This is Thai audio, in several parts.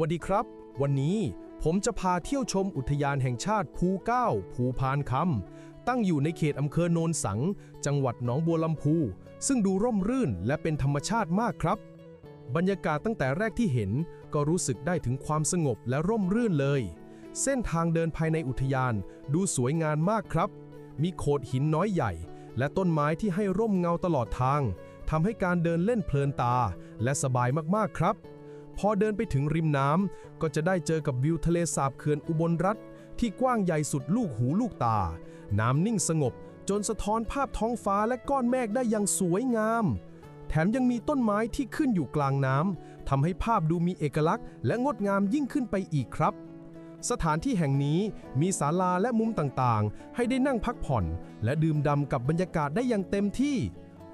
วัสดีครับ วันนี้ผมจะพาเที่ยวชมอุทยานแห่งชาติภูเก้าภูพานคำตั้งอยู่ในเขตอำเภอโนนสัง จังหวัดหนองบัวลำพู ซึ่งดูร่มรื่นและเป็นธรรมชาติมากครับ บรรยากาศตั้งแต่แรกที่เห็น ก็รู้สึกได้ถึงความสงบและร่มรื่นเลย เส้นทางเดินภายในอุทยานดูสวยงามมากครับ มีโขดหินน้อยใหญ่ และต้นไม้ที่ให้ร่มเงาตลอดทางทำให้การเดินเล่นเพลินตา และสบายมากๆครับ พอเดินไปถึงริมน้ำก็จะได้เจอกับวิวทะเลสาบเขื่อนอุบลรัฐ ที่กว้างใหญ่สุดลูกหูลูกตา น้ำนิ่งสงบ จนสะท้อนภาพท้องฟ้าและก้อนเมฆได้อย่างสวยงาม แถมยังมีต้นไม้ที่ขึ้นอยู่กลางน้ำทำให้ภาพดูมีเอกลักษณ์ และงดงามยิ่งขึ้นไปอีกครับสถานที่แห่งนี้มีศาลาและมุมต่างๆ ให้ได้นั่งพักผ่อน และดื่มด่ำกับบรรยากาศได้อย่างเต็มที่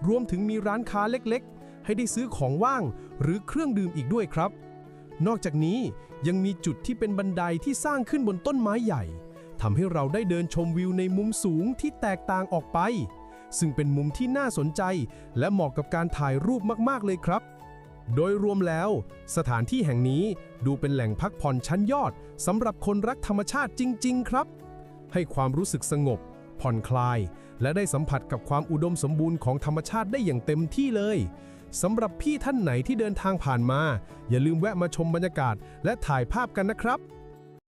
รวมถึงมีร้านค้าเล็กๆ ให้ได้ซื้อของว่าง หรือเครื่องดื่มอีกด้วยครับ นอกจากนี้ยังมีจุดที่เป็นบันไดที่สร้างขึ้นบนต้นไม้ใหญ่ทำให้เราได้เดินชมวิวในมุมสูงที่แตกต่างออกไป ซึ่งเป็นมุมที่น่าสนใจ และเหมาะกับการถ่ายรูปมากๆเลยครับ โดยรวมแล้ว สถานที่แห่งนี้ดูเป็นแหล่งพักผ่อนชั้นยอดสำหรับคนรักธรรมชาติจริง ๆ ครับ ให้ความรู้สึกสงบ ผ่อนคลาย และได้สัมผัสกับความอุดมสมบูรณ์ของธรรมชาติได้อย่างเต็มที่เลย สำหรับพี่ท่านไหนที่เดินทางผ่านมา อย่าลืมแวะมาชมบรรยากาศ และถ่ายภาพกันนะครับ